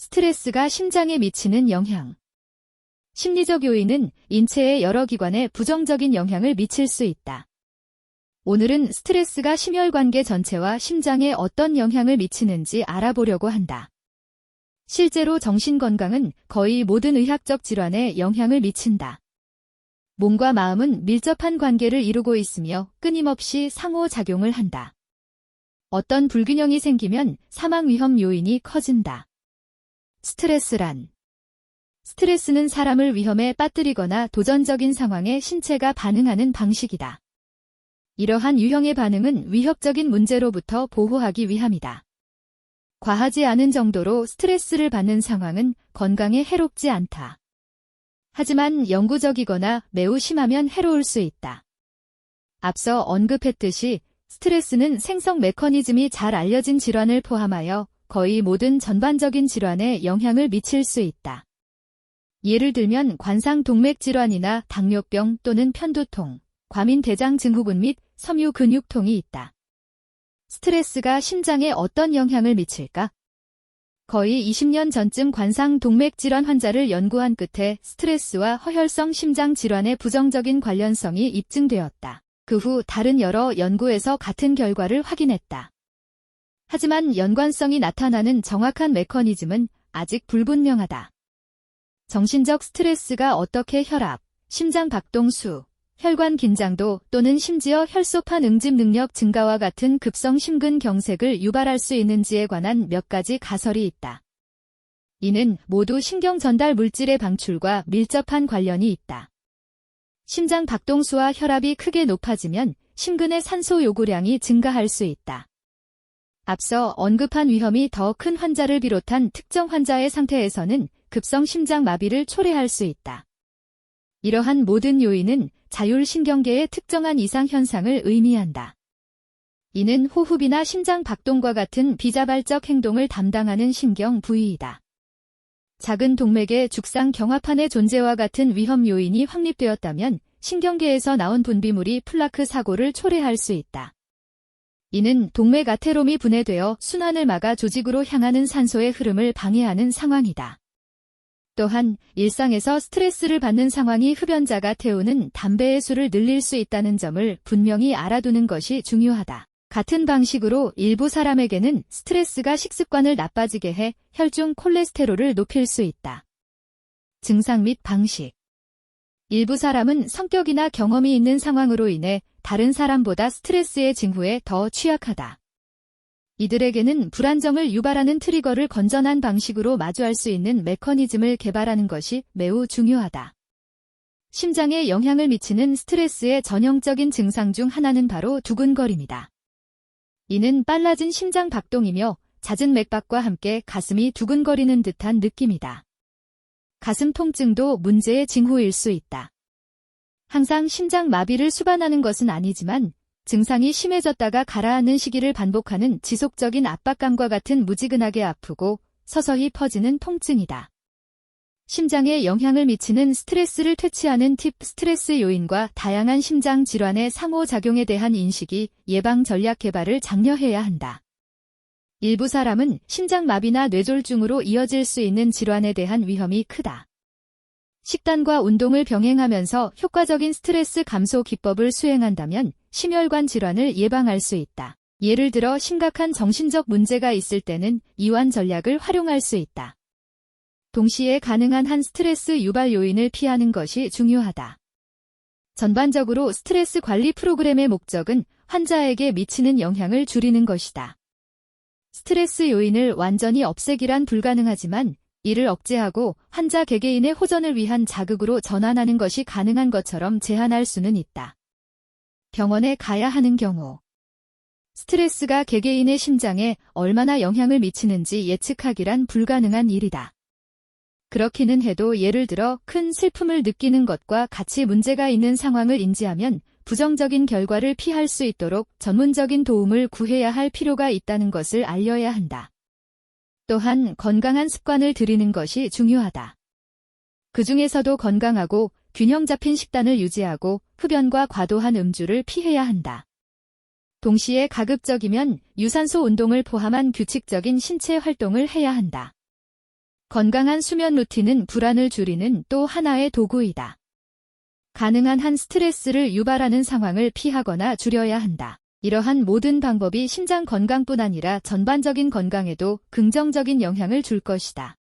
스트레스가 심장에 미치는 영향. 심리적 요인은 인체의 여러 기관에 부정적인 영향을 미칠 수 있다. 오늘은 스트레스가 심혈관계 전체와 심장에 어떤 영향을 미치는지 알아보려고 한다. 실제로 정신건강은 거의 모든 의학적 질환에 영향을 미친다. 몸과 마음은 밀접한 관계를 이루고 있으며 끊임없이 상호작용을 한다. 어떤 불균형이 생기면 사망 위험 요인이 커진다. 스트레스란 스트레스는 사람을 위험에 빠뜨리거나 도전적인 상황에 신체가 반응하는 방식이다. 이러한 유형의 반응은 위협적인 문제로부터 보호하기 위함이다. 과하지 않은 정도로 스트레스를 받는 상황은 건강에 해롭지 않다. 하지만 영구적이거나 매우 심하면 해로울 수 있다. 앞서 언급했듯이 스트레스는 생성 메커니즘이 잘 알려진 질환을 포함하여 거의 모든 전반적인 질환에 영향을 미칠 수 있다. 예를 들면 관상동맥 질환이나 당뇨병 또는 편두통, 과민대장 증후군 및 섬유 근육통이 있다. 스트레스가 심장에 어떤 영향을 미칠까? 거의 20년 전쯤 관상 동맥 질환 환자를 연구한 끝에 스트레스와 허혈성 심장 질환의 부정적인 관련성이 입증되었다. 그 후 다른 여러 연구에서 같은 결과를 확인했다. 하지만 연관성이 나타나는 정확한 메커니즘은 아직 불분명하다. 정신적 스트레스가 어떻게 혈압, 심장 박동수, 혈관 긴장도 또는 심지어 혈소판 응집 능력 증가와 같은 급성 심근경색을 유발할 수 있는지에 관한 몇 가지 가설이 있다. 이는 모두 신경 전달 물질의 방출과 밀접한 관련이 있다. 심장 박동수와 혈압이 크게 높아지면 심근의 산소 요구량이 증가할 수 있다. 앞서 언급한 위험이 더 큰 환자를 비롯한 특정 환자의 상태에서는 급성 심장 마비를 초래할 수 있다. 이러한 모든 요인은 자율신경계의 특정한 이상 현상을 의미한다. 이는 호흡이나 심장 박동과 같은 비자발적 행동을 담당하는 신경 부위이다. 작은 동맥의 죽상 경화판의 존재와 같은 위험 요인이 확립되었다면 신경계에서 나온 분비물이 플라크 사고를 초래할 수 있다. 이는 동맥 아테롬이 분해되어 순환을 막아 조직으로 향하는 산소의 흐름을 방해하는 상황이다. 또한 일상에서 스트레스를 받는 상황이 흡연자가 태우는 담배의 수를 늘릴 수 있다는 점을 분명히 알아두는 것이 중요하다. 같은 방식으로 일부 사람에게는 스트레스가 식습관을 나빠지게 해 혈중 콜레스테롤을 높일 수 있다. 증상 및 방식 일부 사람은 성격이나 경험이 있는 상황으로 인해 다른 사람보다 스트레스의 징후에 더 취약하다. 이들에게는 불안정을 유발하는 트리거를 건전한 방식으로 마주할 수 있는 메커니즘을 개발하는 것이 매우 중요하다. 심장에 영향을 미치는 스트레스의 전형적인 증상 중 하나는 바로 두근거림이다. 이는 빨라진 심장 박동이며 잦은 맥박과 함께 가슴이 두근거리는 듯한 느낌이다. 가슴 통증도 문제의 징후일 수 있다. 항상 심장 마비를 수반하는 것은 아니지만 증상이 심해졌다가 가라앉는 시기를 반복하는 지속적인 압박감과 같은 무지근하게 아프고 서서히 퍼지는 통증이다. 심장에 영향을 미치는 스트레스를 퇴치하는 팁 스트레스 요인과 다양한 심장 질환의 상호작용에 대한 인식이 예방 전략 개발을 장려해야 한다. 일부 사람은 심장마비나 뇌졸중으로 이어질 수 있는 질환에 대한 위험이 크다. 식단과 운동을 병행하면서 효과적인 스트레스 감소 기법을 수행한다면 심혈관 질환을 예방할 수 있다. 예를 들어 심각한 정신적 문제가 있을 때는 이완 전략을 활용할 수 있다. 동시에 가능한 한 스트레스 유발 요인을 피하는 것이 중요하다. 전반적으로 스트레스 관리 프로그램의 목적은 환자에게 미치는 영향을 줄이는 것이다. 스트레스 요인을 완전히 없애기란 불가능하지만 이를 억제하고 환자 개개인의 호전을 위한 자극으로 전환하는 것이 가능한 것처럼 제한할 수는 있다. 병원에 가야 하는 경우 스트레스가 개개인의 심장에 얼마나 영향을 미치는지 예측하기란 불가능한 일이다. 그렇기는 해도 예를 들어 큰 슬픔을 느끼는 것과 같이 문제가 있는 상황을 인지하면 부정적인 결과를 피할 수 있도록 전문적인 도움을 구해야 할 필요가 있다는 것을 알려야 한다. 또한 건강한 습관을 들이는 것이 중요하다. 그 중에서도 건강하고 균형 잡힌 식단을 유지하고 흡연과 과도한 음주를 피해야 한다. 동시에 가급적이면 유산소 운동을 포함한 규칙적인 신체 활동을 해야 한다. 건강한 수면 루틴은 불안을 줄이는 또 하나의 도구이다. 가능한 한 스트레스를 유발하는 상황을 피하거나 줄여야 한다. 이러한 모든 방법이 심장 건강뿐 아니라 전반적인 건강에도 긍정적인 영향을 줄 것이다.